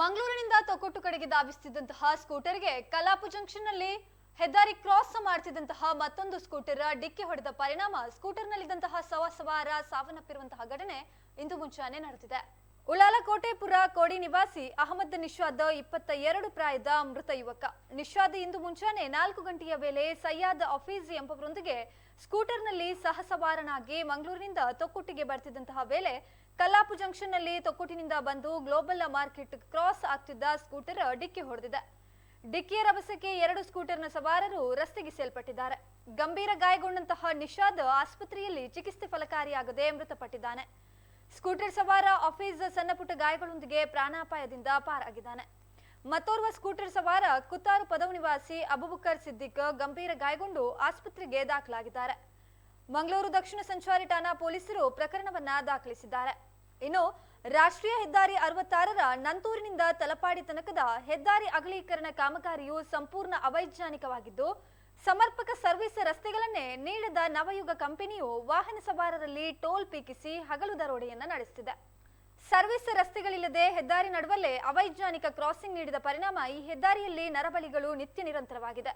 ಮಂಗಳೂರಿನಿಂದ ತೊಕ್ಕೊಟ್ಟು ಕಡೆಗೆ ಧಾವಿಸುತ್ತಿದ್ದಂತಹ ಸ್ಕೂಟರ್ಗೆ ಕಲಾಪು ಜಂಕ್ಷನ್ನಲ್ಲಿ ಹೆದ್ದಾರಿ ಕ್ರಾಸ್ ಮಾಡ್ತಿದ್ದಂತಹ ಮತ್ತೊಂದು ಸ್ಕೂಟರ್ ಡಿಕ್ಕಿ ಹೊಡೆದ ಪರಿಣಾಮ ಸ್ಕೂಟರ್ನಲ್ಲಿದ್ದಂತಹ ಸವ ಸವಾರ ಸಾವನ್ನಪ್ಪಿರುವಂತಹ ಘಟನೆ ಇಂದು ಮುಂಚಾನೆ ನಡೆದಿದೆ. ಉಳ್ಳಾಲಕೋಟೆಪುರ ಕೋಡಿ ನಿವಾಸಿ ಅಹಮದ್ ನಿಷಾದ್ ಇಪ್ಪತ್ತ ಎರಡು ಪ್ರಾಯದ ಮೃತ ಯುವಕ. ನಿಷಾದ್ ಇಂದು ಮುಂಚಾನೆ ನಾಲ್ಕು ಗಂಟೆಯ ವೇಳೆ ಸಯ್ಯಾದ್ ಅಫೀಜ್ ಎಂಬವರೊಂದಿಗೆ ಸ್ಕೂಟರ್ನಲ್ಲಿ ಸಹಸವಾರನಾಗಿ ಮಂಗಳೂರಿನಿಂದ ತೊಕ್ಕೊಟ್ಟಿಗೆ ಬರ್ತಿದ್ದಂತಹ ವೇಳೆ ಕಲ್ಲಾಪು ಜಂಕ್ಷನ್ನಲ್ಲಿ ತೊಕ್ಕೊಟ್ಟಿನಿಂದ ಬಂದು ಗ್ಲೋಬಲ್ ಮಾರ್ಕೆಟ್ ಕ್ರಾಸ್ ಆಗ್ತಿದ್ದ ಸ್ಕೂಟರ್ ಡಿಕ್ಕಿ ಹೊಡೆದಿದೆ. ಡಿಕ್ಕಿಯ ರಭಸಕ್ಕೆ ಎರಡು ಸ್ಕೂಟರ್ನ ಸವಾರರು ರಸ್ತೆಗೆ ಸೇಲ್ಪಟ್ಟಿದ್ದಾರೆ ಗಂಭೀರ ಗಾಯಗೊಂಡಂತಹ ನಿಷಾದ್ ಆಸ್ಪತ್ರೆಯಲ್ಲಿ ಚಿಕಿತ್ಸೆ ಫಲಕಾರಿಯಾಗದೆ ಮೃತಪಟ್ಟಿದ್ದಾನೆ. ಸ್ಕೂಟರ್ ಸವಾರ ಆಫೀಸ್ ಸಣ್ಣಪುಟ್ಟ ಗಾಯಗಳೊಂದಿಗೆ ಪ್ರಾಣಾಪಾಯದಿಂದ ಪಾರಾಗಿದ್ದಾನೆ. ಮತ್ತೋರ್ವ ಸ್ಕೂಟರ್ ಸವಾರ ಕುತ್ತಾರು ಪದವು ನಿವಾಸಿ ಅಬುಬಕರ್ ಸಿದ್ದಿಕ್ ಗಂಭೀರ ಗಾಯಗೊಂಡು ಆಸ್ಪತ್ರೆಗೆ ದಾಖಲಾಗಿದ್ದಾರೆ. ಮಂಗಳೂರು ದಕ್ಷಿಣ ಸಂಚಾರಿ ಠಾಣಾ ಪೊಲೀಸರು ಪ್ರಕರಣವನ್ನ ದಾಖಲಿಸಿದ್ದಾರೆ. ಇನ್ನು ರಾಷ್ಟ್ರೀಯ ಹೆದ್ದಾರಿ ಅರವತ್ತಾರರ ನಂತೂರಿನಿಂದ ತಲಪಾಡಿ ತನಕದ ಹೆದ್ದಾರಿ ಅಗಲೀಕರಣ ಕಾಮಗಾರಿಯು ಸಂಪೂರ್ಣ ಅವೈಜ್ಞಾನಿಕವಾಗಿದ್ದು, ಸಮರ್ಪಕ ಸರ್ವಿಸ್ ರಸ್ತೆಗಳನ್ನೇ ನೀಡದ ನವಯುಗ ಕಂಪನಿಯು ವಾಹನ ಸವಾರರಲ್ಲಿ ಟೋಲ್ ಪೀಕಿಸಿ ಹಗಲು ದರೋಡೆಯನ್ನ ನಡೆಸುತ್ತಿದೆ ಸರ್ವಿಸ್ ರಸ್ತೆಗಳಿಲ್ಲದೆ ಹೆದ್ದಾರಿ ನಡುವಲ್ಲೇ ಅವೈಜ್ಞಾನಿಕ ಕ್ರಾಸಿಂಗ್ ನೀಡಿದ ಪರಿಣಾಮ ಈ ಹೆದ್ದಾರಿಯಲ್ಲಿ ನರಬಲಿಗಳು ನಿತ್ಯ ನಿರಂತರವಾಗಿದೆ.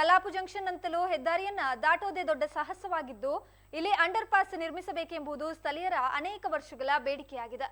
ಕಲಾಪು ಜಂಕ್ಷನ್ ಅಂತಲೂ ಹೆದ್ದಾರಿಯನ್ನ ದಾಟೋದೇ ದೊಡ್ಡ ಸಾಹಸವಾಗಿದ್ದು, ಇಲ್ಲಿ ಅಂಡರ್ ಪಾಸ್ ನಿರ್ಮಿಸಬೇಕೆಂಬುದು ಸ್ಥಳೀಯರ ಅನೇಕ ವರ್ಷಗಳ ಬೇಡಿಕೆಯಾಗಿದೆ.